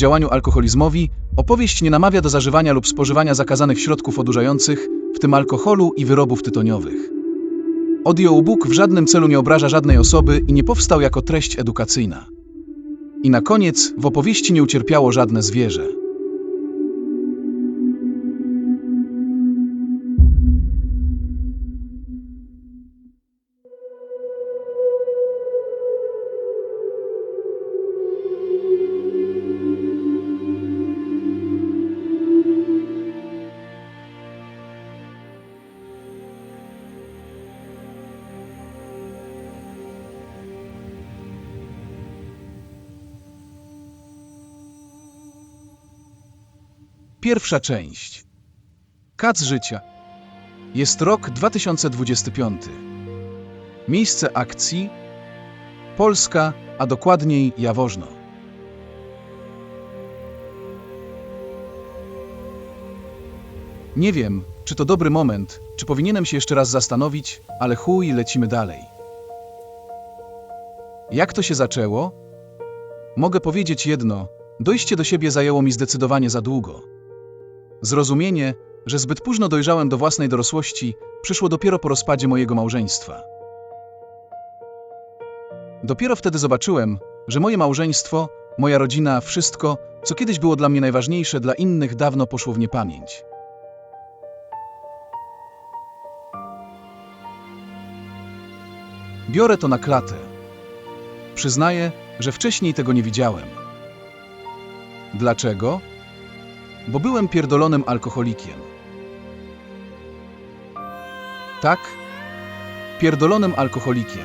przeciwdziałaniu alkoholizmowi, opowieść nie namawia do zażywania lub spożywania zakazanych środków odurzających, w tym alkoholu i wyrobów tytoniowych. Audiobook w żadnym celu nie obraża żadnej osoby i nie powstał jako treść edukacyjna. I na koniec w opowieści nie ucierpiało żadne zwierzę. Pierwsza część. Kac życia. Jest rok 2025. Miejsce akcji Polska, a dokładniej Jaworzno. Nie wiem, czy to dobry moment, czy powinienem się jeszcze raz zastanowić, ale chuj, lecimy dalej. Jak to się zaczęło? Mogę powiedzieć jedno: dojście do siebie zajęło mi zdecydowanie za długo. Zrozumienie, że zbyt późno dojrzałem do własnej dorosłości, przyszło dopiero po rozpadzie mojego małżeństwa. Dopiero wtedy zobaczyłem, że moje małżeństwo, moja rodzina, wszystko, co kiedyś było dla mnie najważniejsze, dla innych dawno poszło w niepamięć. Biorę to na klatę. Przyznaję, że wcześniej tego nie widziałem. Dlaczego? Bo byłem pierdolonym alkoholikiem. Tak, pierdolonym alkoholikiem.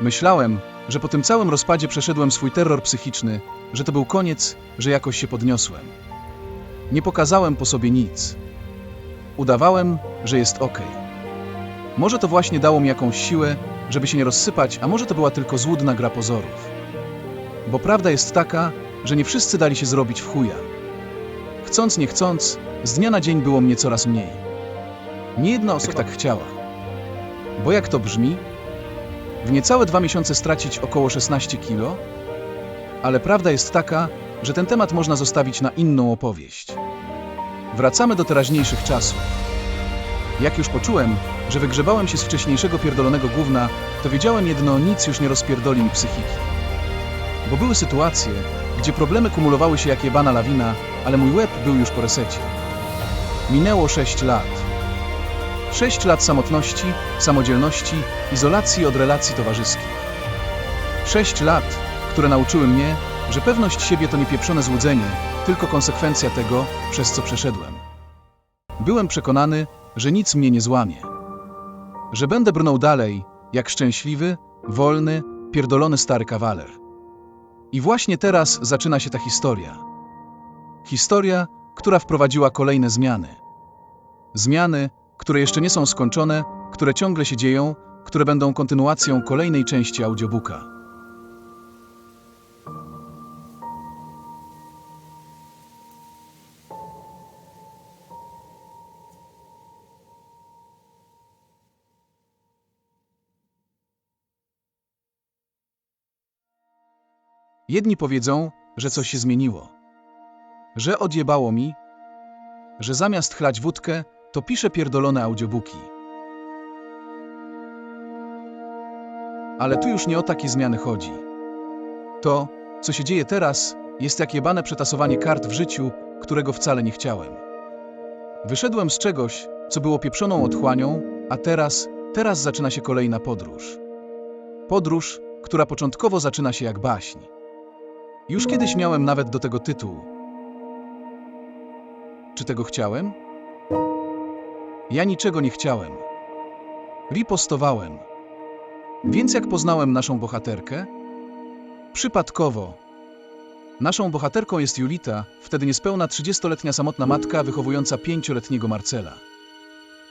Myślałem, że po tym całym rozpadzie przeszedłem swój terror psychiczny, że to był koniec, że jakoś się podniosłem. Nie pokazałem po sobie nic. Udawałem, że jest ok. Może to właśnie dało mi jakąś siłę, żeby się nie rozsypać, a może to była tylko złudna gra pozorów. Bo prawda jest taka, że nie wszyscy dali się zrobić w chuja. Chcąc nie chcąc, z dnia na dzień było mnie coraz mniej. Nie jedna osoba tak chciała. Bo jak to brzmi? W niecałe dwa miesiące stracić około 16 kilo? Ale prawda jest taka, że ten temat można zostawić na inną opowieść. Wracamy do teraźniejszych czasów. Jak już poczułem, że wygrzebałem się z wcześniejszego pierdolonego gówna, to wiedziałem jedno, nic już nie rozpierdoli mi psychiki. Bo były sytuacje, gdzie problemy kumulowały się jak jebana lawina, ale mój łeb był już po resecie. Minęło sześć lat. Sześć lat samotności, samodzielności, izolacji od relacji towarzyskich. Sześć lat, które nauczyły mnie, że pewność siebie to nie pieprzone złudzenie, tylko konsekwencja tego, przez co przeszedłem. Byłem przekonany, że nic mnie nie złamie. Że będę brnął dalej, jak szczęśliwy, wolny, pierdolony stary kawaler. I właśnie teraz zaczyna się ta historia. Historia, która wprowadziła kolejne zmiany. Zmiany, które jeszcze nie są skończone, które ciągle się dzieją, które będą kontynuacją kolejnej części audiobooka. Jedni powiedzą, że coś się zmieniło, że odjebało mi, że zamiast chlać wódkę, to piszę pierdolone audiobooki. Ale tu już nie o takie zmiany chodzi. To, co się dzieje teraz, jest jak jebane przetasowanie kart w życiu, którego wcale nie chciałem. Wyszedłem z czegoś, co było pieprzoną otchłanią, a teraz, teraz zaczyna się kolejna podróż. Podróż, która początkowo zaczyna się jak baśń. Już kiedyś miałem nawet do tego tytuł. Czy tego chciałem? Ja niczego nie chciałem. Ripostowałem. Więc jak poznałem naszą bohaterkę? Przypadkowo. Naszą bohaterką jest Julita, wtedy niespełna 30-letnia samotna matka wychowująca pięcioletniego Marcela.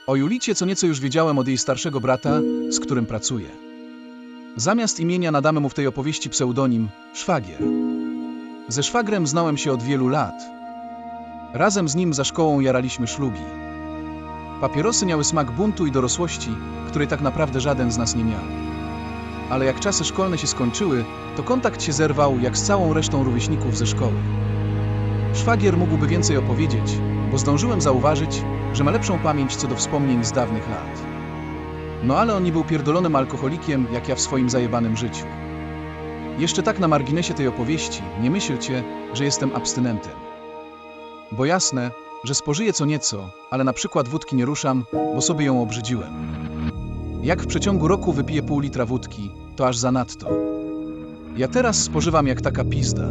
O Julicie co nieco już wiedziałem od jej starszego brata, z którym pracuję. Zamiast imienia nadamy mu w tej opowieści pseudonim Szwagier. Ze szwagrem znałem się od wielu lat. Razem z nim za szkołą jaraliśmy szlugi. Papierosy miały smak buntu i dorosłości, której tak naprawdę żaden z nas nie miał. ale jak czasy szkolne się skończyły, to kontakt się zerwał jak z całą resztą rówieśników ze szkoły. Szwagier mógłby więcej opowiedzieć, bo zdążyłem zauważyć, że ma lepszą pamięć co do wspomnień z dawnych lat. No ale on nie był pierdolonym alkoholikiem, jak ja w swoim zajebanym życiu. Jeszcze tak na marginesie tej opowieści, nie myślcie, że jestem abstynentem. Bo jasne, że spożyję co nieco, ale na przykład wódki nie ruszam, bo sobie ją obrzydziłem. Jak w przeciągu roku wypiję pół litra wódki, to aż zanadto. Ja teraz spożywam jak taka pizda.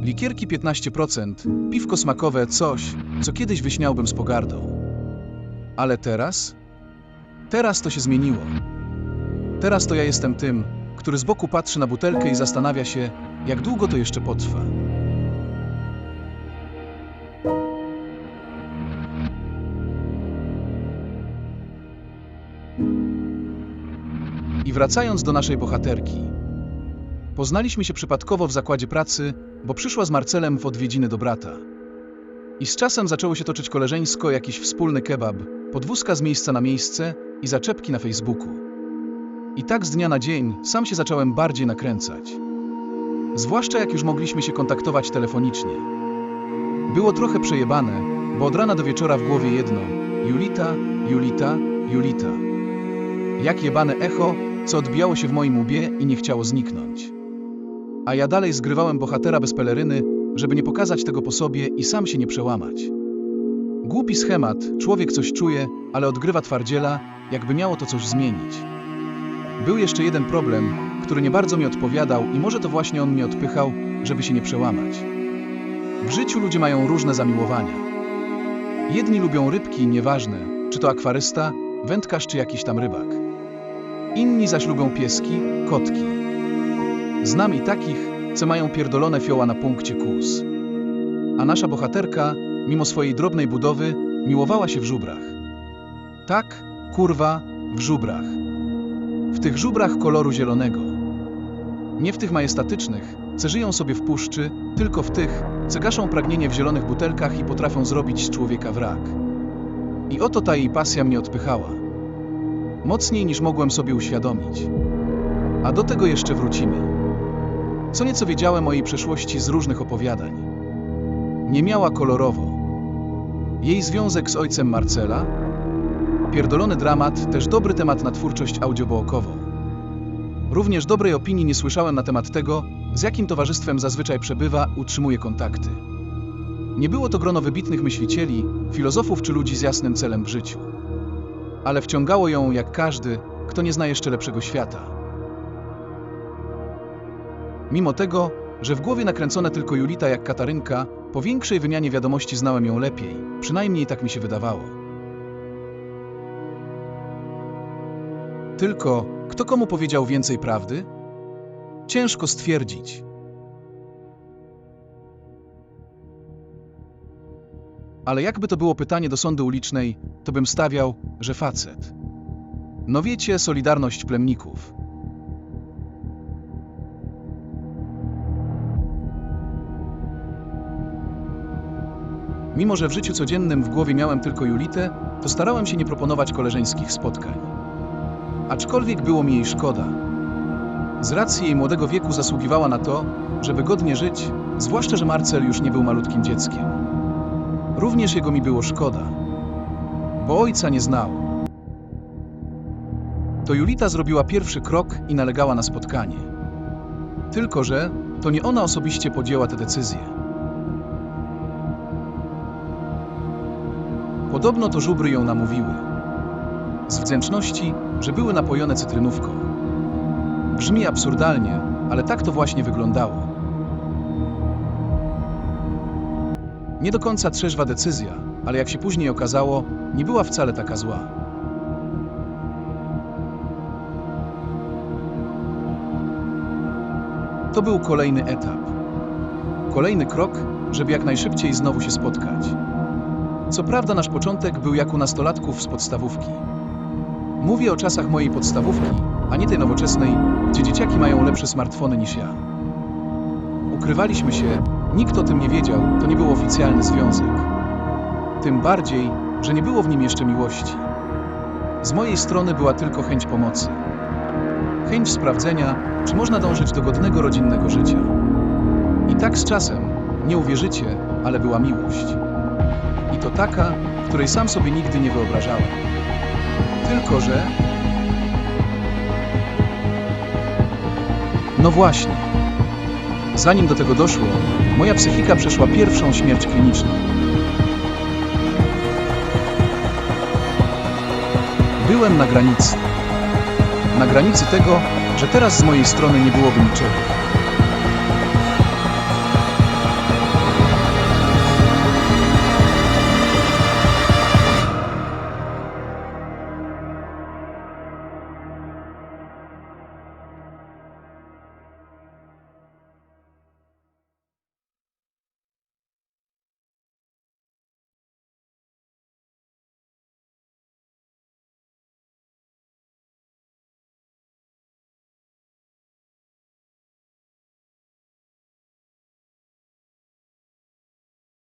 Likierki 15%, piwko smakowe, coś, co kiedyś wyśniałbym z pogardą. Ale teraz? Teraz to się zmieniło. Teraz to ja jestem tym, który z boku patrzy na butelkę i zastanawia się, jak długo to jeszcze potrwa. I wracając do naszej bohaterki. Poznaliśmy się przypadkowo w zakładzie pracy, bo przyszła z Marcelem w odwiedziny do brata. I z czasem zaczęło się toczyć koleżeńsko, jakiś wspólny kebab, podwózka z miejsca na miejsce i zaczepki na Facebooku. I tak z dnia na dzień sam się zacząłem bardziej nakręcać. Zwłaszcza jak już mogliśmy się kontaktować telefonicznie. Było trochę przejebane, bo od rana do wieczora w głowie jedno: Julita, Julita, Julita. Jak jebane echo, co odbijało się w moim łbie i nie chciało zniknąć. A ja dalej zgrywałem bohatera bez peleryny, żeby nie pokazać tego po sobie i sam się nie przełamać. Głupi schemat, człowiek coś czuje, ale odgrywa twardziela, jakby miało to coś zmienić. Był jeszcze jeden problem, który nie bardzo mi odpowiadał i może to właśnie on mnie odpychał, żeby się nie przełamać. W życiu ludzie mają różne zamiłowania. Jedni lubią rybki, nieważne, czy to akwarysta, wędkarz czy jakiś tam rybak. Inni zaś lubią pieski, kotki. Znam i takich, co mają pierdolone fioła na punkcie kus. A nasza bohaterka, mimo swojej drobnej budowy, miłowała się w żubrach. Tak, kurwa, w żubrach. W tych żubrach koloru zielonego. Nie w tych majestatycznych, co żyją sobie w puszczy, tylko w tych, co gaszą pragnienie w zielonych butelkach i potrafią zrobić z człowieka wrak. I oto ta jej pasja mnie odpychała. Mocniej niż mogłem sobie uświadomić. A do tego jeszcze wrócimy. Co nieco wiedziałem o jej przeszłości z różnych opowiadań. Nie miała kolorowo. Jej związek z ojcem Marcela, pierdolony dramat, też dobry temat na twórczość audiobookową. Również dobrej opinii nie słyszałem na temat tego, z jakim towarzystwem zazwyczaj przebywa, utrzymuje kontakty. Nie było to grono wybitnych myślicieli, filozofów czy ludzi z jasnym celem w życiu. Ale wciągało ją jak każdy, kto nie zna jeszcze lepszego świata. Mimo tego, że w głowie nakręcone tylko Julita jak Katarynka, po większej wymianie wiadomości znałem ją lepiej, przynajmniej tak mi się wydawało. Tylko, kto komu powiedział więcej prawdy? Ciężko stwierdzić. Ale jakby to było pytanie do sądu ulicznej, to bym stawiał, że facet. No wiecie, solidarność plemników. Mimo, że w życiu codziennym w głowie miałem tylko Julitę, to starałem się nie proponować koleżeńskich spotkań. Aczkolwiek było mi jej szkoda. Z racji jej młodego wieku zasługiwała na to, żeby godnie żyć, zwłaszcza, że Marcel już nie był malutkim dzieckiem. Również jego mi było szkoda, bo ojca nie znał. To Julita zrobiła pierwszy krok i nalegała na spotkanie. Tylko, że to nie ona osobiście podjęła tę decyzję. Podobno to żubry ją namówiły. Z wdzięczności, że były napojone cytrynówką. Brzmi absurdalnie, ale tak to właśnie wyglądało. Nie do końca trzeźwa decyzja, ale jak się później okazało, nie była wcale taka zła. To był kolejny etap. Kolejny krok, żeby jak najszybciej znowu się spotkać. Co prawda nasz początek był jak u nastolatków z podstawówki. Mówię o czasach mojej podstawówki, a nie tej nowoczesnej, gdzie dzieciaki mają lepsze smartfony niż ja. Ukrywaliśmy się, nikt o tym nie wiedział, to nie był oficjalny związek. Tym bardziej, że nie było w nim jeszcze miłości. Z mojej strony była tylko chęć pomocy. chęć sprawdzenia, czy można dążyć do godnego rodzinnego życia. I tak z czasem, nie uwierzycie, ale była miłość. I to taka, której sam sobie nigdy nie wyobrażałem. Tylko, że. No właśnie. Zanim do tego doszło, moja psychika przeszła pierwszą śmierć kliniczną. Byłem na granicy. Na granicy tego, że teraz z mojej strony nie byłoby niczego.